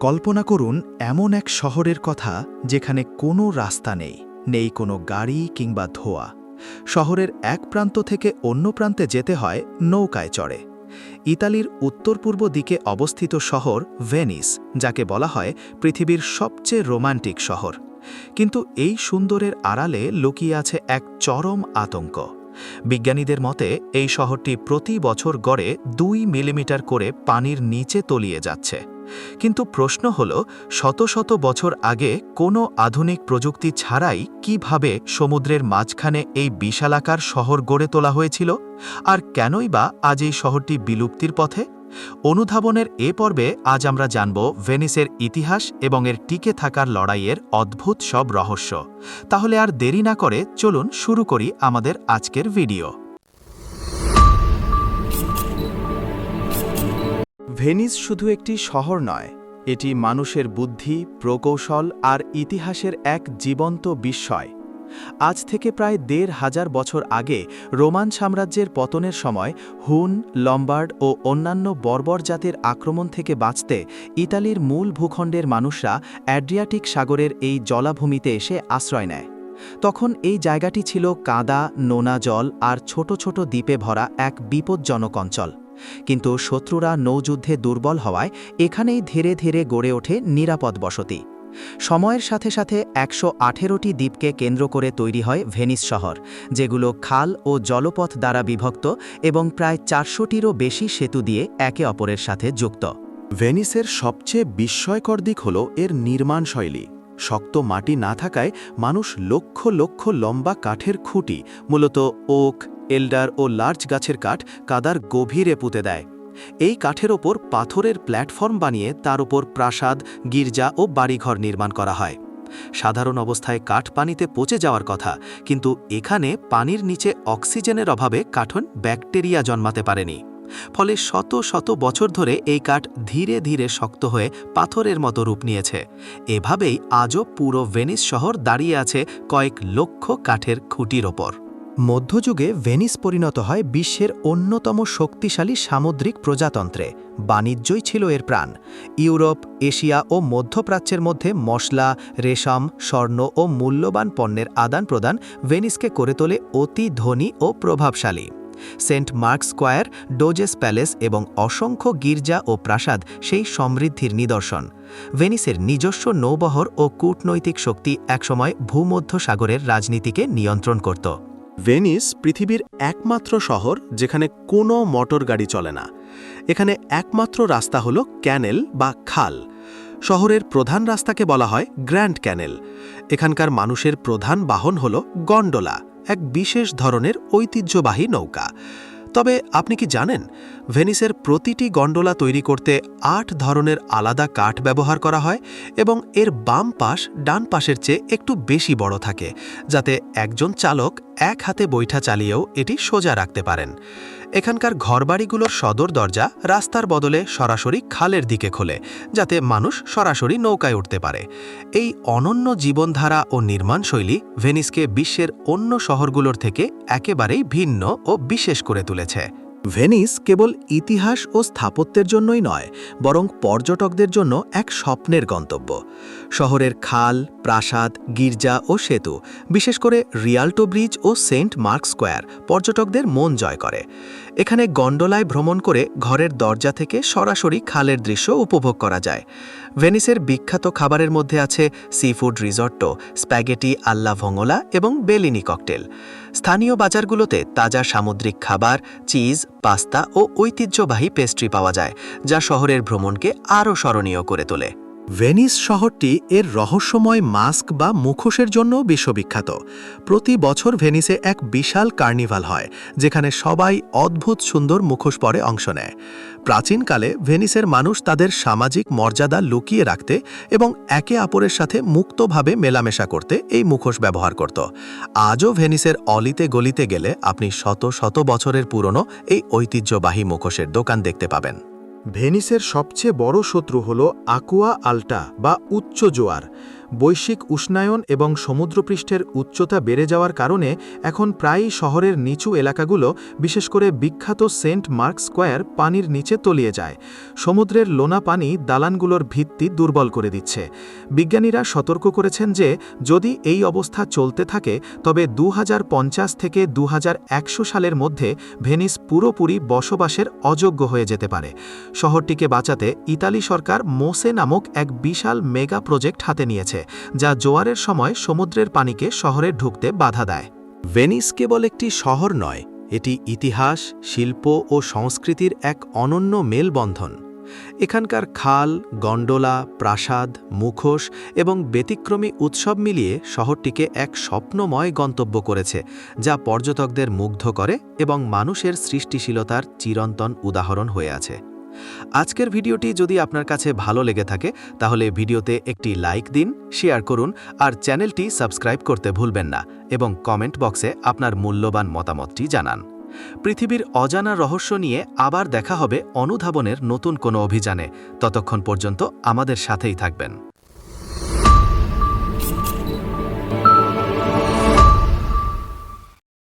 কল্পনা করুন, এমন এক শহরের কথা যেখানে কোনো রাস্তা নেই নেই কোনো গাড়ি কিংবা ধোয়া। শহরের এক প্রান্ত থেকে অন্য প্রান্তে যেতে হয়, নৌকায় চড়ে। ইতালির উত্তর পূর্ব দিকে অবস্থিত শহর ভেনিস, যাকে বলা হয় পৃথিবীর সবচেয়ে রোমান্টিক শহর। কিন্তু এই সুন্দরের আড়ালে লুকিয়ে আছে এক চরম আতঙ্ক। বিজ্ঞানীদের মতে, এই শহরটি প্রতি বছর গড়ে দুই মিলিমিটার করে পানির নিচে তলিয়ে যাচ্ছে। কিন্তু প্রশ্ন হল, শত শত বছর আগে কোনো আধুনিক প্রযুক্তি ছাড়াই কীভাবে সমুদ্রের মাঝখানে এই বিশালাকার শহর গড়ে তোলা হয়েছিল? আর কেনই বা আজ এই শহরটি বিলুপ্তির পথে? অনুধাবনের এ পর্বে আজ আমরা জানব ভেনিসের ইতিহাস এবং এর টিকে থাকার লড়াইয়ের অদ্ভুত সব রহস্য। তাহলে আর দেরি না করে চলুন শুরু করি আমাদের আজকের ভিডিও। ভেনিস শুধু একটি শহর নয়, এটি মানুষের বুদ্ধি, প্রকৌশল আর ইতিহাসের এক জীবন্ত বিস্ময়। আজ থেকে প্রায় দেড় হাজার বছর আগে রোমান সাম্রাজ্যের পতনের সময় হুন, লম্বার্ড ও অন্যান্য বর্বর জাতের আক্রমণ থেকে বাঁচতে ইতালির মূল ভূখণ্ডের মানুষরা অ্যাড্রিয়াটিক সাগরের এই জলাভূমিতে এসে আশ্রয় নেয়। তখন এই জায়গাটি ছিল কাদা, নোনা জল আর ছোট ছোট দ্বীপে ভরা এক বিপজ্জনক অঞ্চল। কিন্তু শত্রুরা নৌযুদ্ধে দুর্বল হওয়ায় এখানেই ধীরে ধীরে গড়ে ওঠে নিরাপদ বসতি। সময়ের সাথে সাথে একশো আঠেরোটি দ্বীপকে কেন্দ্র করে তৈরি হয় ভেনিস শহর, যেগুলো খাল ও জলপথ দ্বারা বিভক্ত এবং প্রায় চারশোটিরও বেশি সেতু দিয়ে একে অপরের সাথে যুক্ত। ভেনিসের সবচেয়ে বিস্ময়কর দিক হল এর নির্মাণ শৈলী। শক্ত মাটি না থাকায় মানুষ লক্ষ লক্ষ লম্বা কাঠের খুঁটি, মূলত ওক এল্ডার ও লার্জ গাছের কাঠ কাদার গভীরে পুঁতে দেয়। এই কাঠের ওপর পাথরের প্ল্যাটফর্ম বানিয়ে তার ওপর প্রাসাদ, গির্জা ও বাড়িঘর নির্মাণ করা হয়। সাধারণ অবস্থায় কাঠ পানিতে পচে যাওয়ার কথা, কিন্তু এখানে পানির নিচে অক্সিজেনের অভাবে কাঠন ব্যাকটেরিয়া জন্মাতে পারেনি। ফলে শত শত বছর ধরে এই কাঠ ধীরে ধীরে শক্ত হয়ে পাথরের মতো রূপ নিয়েছে। এভাবেই আজও পুরো ভেনিস শহর দাঁড়িয়ে আছে কয়েক লক্ষ কাঠের খুঁটির ওপর। মধ্যযুগে ভেনিস পরিণত হয় বিশ্বের অন্যতম শক্তিশালী সামুদ্রিক প্রজাতন্ত্রে। বাণিজ্যই ছিল এর প্রাণ। ইউরোপ, এশিয়া ও মধ্যপ্রাচ্যের মধ্যে মশলা, রেশম, স্বর্ণ ও মূল্যবান পণ্যের আদান প্রদান ভেনিসকে করে তোলে অতি ধনী ও প্রভাবশালী। Saint Mark Square, Doge's Palace এবং অসংখ্য গির্জা ও প্রাসাদ সেই সমৃদ্ধির নিদর্শন। ভেনিসের নিজস্ব নৌবহর ও কূটনৈতিক শক্তি একসময় ভূমধ্য সাগরের রাজনীতিকে নিয়ন্ত্রণ করত। ভেনিস পৃথিবীর একমাত্র শহর যেখানে কোনো মোটর গাড়ি চলে না। এখানে একমাত্র রাস্তা হল ক্যানেল বা খাল। শহরের প্রধান রাস্তাকে বলা হয় গ্র্যান্ড ক্যানেল। এখানকার মানুষের প্রধান বাহন হল গন্ডোলা, এক বিশেষ ধরনের ঐতিহ্যবাহী নৌকা। তবে আপনি কি জানেন, ভেনিসের প্রতিটি গন্ডোলা তৈরি করতে আট ধরনের আলাদা কাঠ ব্যবহার করা হয় এবং এর বাম পাশ ডান পাশের চেয়ে একটু বেশি বড় থাকে, যাতে একজন চালক এক হাতে বৈঠা চালিয়েও এটি সোজা রাখতে পারেন। এখানকার ঘরবাড়িগুলোর সদর দরজা রাস্তার বদলে সরাসরি খালের দিকে খোলে, যাতে মানুষ সরাসরি নৌকায় উঠতে পারে। এই অনন্য জীবনধারা ও নির্মাণশৈলী ভেনিসকে বিশ্বের অন্য শহরগুলোর থেকে একেবারেই ভিন্ন ও বিশেষ করে তুলেছে। ভেনিস কেবল ইতিহাস ও স্থাপত্যের জন্যই নয়, বরং পর্যটকদের জন্য এক স্বপ্নের গন্তব্য। শহরের খাল, প্রাসাদ, গির্জা ও সেতু, বিশেষ করে রিয়াল্টো ব্রিজ ও সেন্ট মার্ক স্কোয়ার পর্যটকদের মন জয় করে। এখানে গন্ডোলায় ভ্রমণ করে ঘরের দরজা থেকে সরাসরি খালের দৃশ্য উপভোগ করা যায়। ভেনিসের বিখ্যাত খাবারের মধ্যে আছে সিফুড রিসর্টো স্প্যাগেটি আল্লা ভঙ্গলা এবং বেলিনি ককটেল স্থানীয় বাজারগুলোতে তাজা সামুদ্রিক খাবার চিজ পাস্তা ও ঐতিহ্যবাহী পেস্ট্রি পাওয়া যায়, যা শহরের ভ্রমণকে আরও স্মরণীয় করে তোলে। ভেনিস শহরটি এর রহস্যময় মাস্ক বা মুখোশের জন্য বিশ্ববিখ্যাত। প্রতি বছর ভেনিসে এক বিশাল কার্নিভাল হয়, যেখানে সবাই অদ্ভুত সুন্দর মুখোশ পরে অংশ নেয়। প্রাচীনকালে ভেনিসের মানুষ তাদের সামাজিক মর্যাদা লুকিয়ে রাখতে এবং একে অপরের সাথে মুক্তভাবে মেলামেশা করতে এই মুখোশ ব্যবহার করত। আজও ভেনিসের অলিতে গলিতে গেলে আপনি শত শত বছরের পুরনো এই ঐতিহ্যবাহী মুখোশের দোকান দেখতে পাবেন। ভেনিসের সবচেয়ে বড় শত্রু হল আকুয়া আল্টা বা উচ্চ জোয়ার। বৈশ্বিক উষ্ণায়ন এবং সমুদ্রপৃষ্ঠের উচ্চতা বেড়ে যাওয়ার কারণে এখন প্রায়ই শহরের নিচু এলাকাগুলো, বিশেষ করে বিখ্যাত সেন্ট মার্ক স্কোয়ার, পানির নিচে তলিয়ে যায়। সমুদ্রের লোনা পানি দালানগুলোর ভিত্তি দুর্বল করে দিচ্ছে। বিজ্ঞানীরা সতর্ক করেছেন যে, যদি এই অবস্থা চলতে থাকে, তবে দু হাজার পঞ্চাশ থেকে দু হাজার একশো সালের মধ্যে ভেনিস পুরোপুরি বসবাসের অযোগ্য হয়ে যেতে পারে। শহরটিকে বাঁচাতে ইতালি সরকার মোসে নামক এক বিশাল মেগা প্রজেক্ট হাতে নিয়েছে। যা জোয়ারের সময় সমুদ্রের পানিকে শহরে ঢুকতে বাধা দেয়। ভেনিস কেবল একটি শহর নয়, এটি ইতিহাস, শিল্প ও সংস্কৃতির এক অনন্য মেলবন্ধন। এখানকার খাল, গন্ডোলা, প্রাসাদ, মুখোশ এবং ব্যতিক্রমী উৎসব মিলিয়ে শহরটিকে এক স্বপ্নময় গন্তব্য করেছে, যা পর্যটকদের মুগ্ধ করে এবং মানুষের সৃষ্টিশীলতার চিরন্তন উদাহরণ হয়ে আছে। আজকের ভিডিওটি যদি আপনার কাছে ভালো লেগে থাকে, তাহলে ভিডিওতে একটি লাইক দিন, শেয়ার করুন, আর চ্যানেলটি সাবস্ক্রাইব করতে ভুলবেন না এবং কমেন্ট বক্সে আপনার মূল্যবান মতামতটি জানান। পৃথিবীর অজানা রহস্য নিয়ে আবার দেখা হবে অনুধাবনের নতুন কোনো অভিযানে। ততক্ষণ পর্যন্ত আমাদের সাথেই থাকবেন।